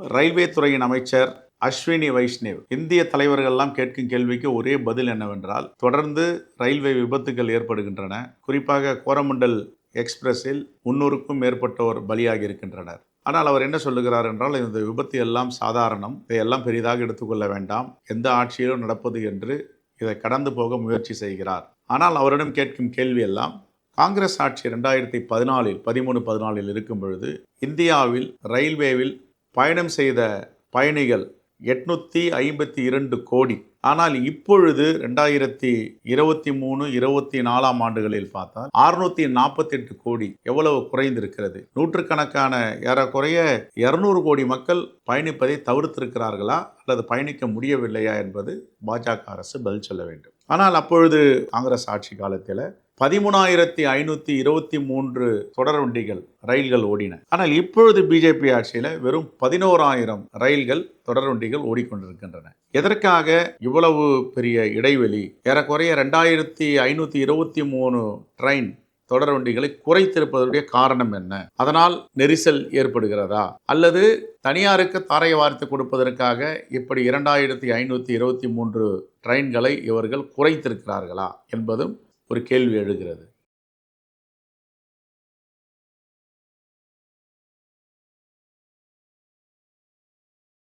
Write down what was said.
Railway துறையின் அமைச்சர் அஸ்வினி வைஷ்ணவ். இந்திய தலைவர்கள்லாம் கேட்கும் கேள்விக்கு ஒரே பதில் என்னவென்றால் தொடர்ந்து ரயில்வே விபத்துகள் ஏற்படுகின்றன. குறிப்பாக கோரமண்டல் எக்ஸ்பிரஸில் முன்னூறுக்கும் மேற்பட்டோர் பலியாகி இருக்கின்றனர். ஆனால் அவர் என்ன சொல்லுகிறார் என்றால் இந்த விபத்து எல்லாம் சாதாரணம். இதையெல்லாம் பெரிதாக எடுத்துக்கொள்ள வேண்டாம். எந்த ஆட்சியிலும் நடப்பது என்று இதை கடந்து போக முயற்சி செய்கிறார். ஆனால் அவரிடம் கேட்கும் கேள்வி எல்லாம் காங்கிரஸ் ஆட்சி ரெண்டாயிரத்தி பதினாலில் பதிமூணு பதினாலில் இருக்கும் பொழுது இந்தியாவில் ரயில்வேவில் பயணம் செய்த பயணிகள் எட்நூற்றி ஐம்பத்தி இரண்டு கோடி. ஆனால் இப்பொழுது ரெண்டாயிரத்தி இருபத்தி மூணு இருபத்தி நாலாம் ஆண்டுகளில் பார்த்தால் அறுநூத்தி நாற்பத்தி எட்டு கோடி எவ்வளவு குறைந்திருக்கிறது? நூற்றுக்கணக்கான ஏறக்குறைய இருநூறு கோடி மக்கள் பயணிப்பதை தவிர்த்திருக்கிறார்களா? அல்லது பயணிக்க முடியவில்லையா? என்பது பாஜக அரசு பதில் சொல்ல வேண்டும். ஆனால் அப்பொழுது காங்கிரஸ் ஆட்சி காலத்தில் பதிமூணாயிரத்தி ஐநூற்றி இருபத்தி மூன்று தொடர் வண்டிகள் ரயில்கள் ஓடின. ஆனால் இப்பொழுது பிஜேபி ஆட்சியில் வெறும் பதினோராயிரம் ரயில்கள் தொடர் வண்டிகள் ஓடிக்கொண்டிருக்கின்றன. எதற்காக இவ்வளவு பெரிய இடைவெளி? ஏறக்குறைய ரெண்டாயிரத்தி ஐநூற்றி இருபத்தி மூணு ட்ரெயின் தொடர் வண்டிகளை குறைத்திருப்பதனுடைய காரணம் என்ன? அதனால் நெரிசல் ஏற்படுகிறதா? அல்லது தனியாருக்கு தாரை வார்த்து கொடுப்பதற்காக இப்படி இரண்டாயிரத்தி ஐநூற்றி இருபத்தி மூன்று ட்ரெயின்களை இவர்கள் குறைத்திருக்கிறார்களா? என்பதும் ஒரு கேள்வி எழுகிறது.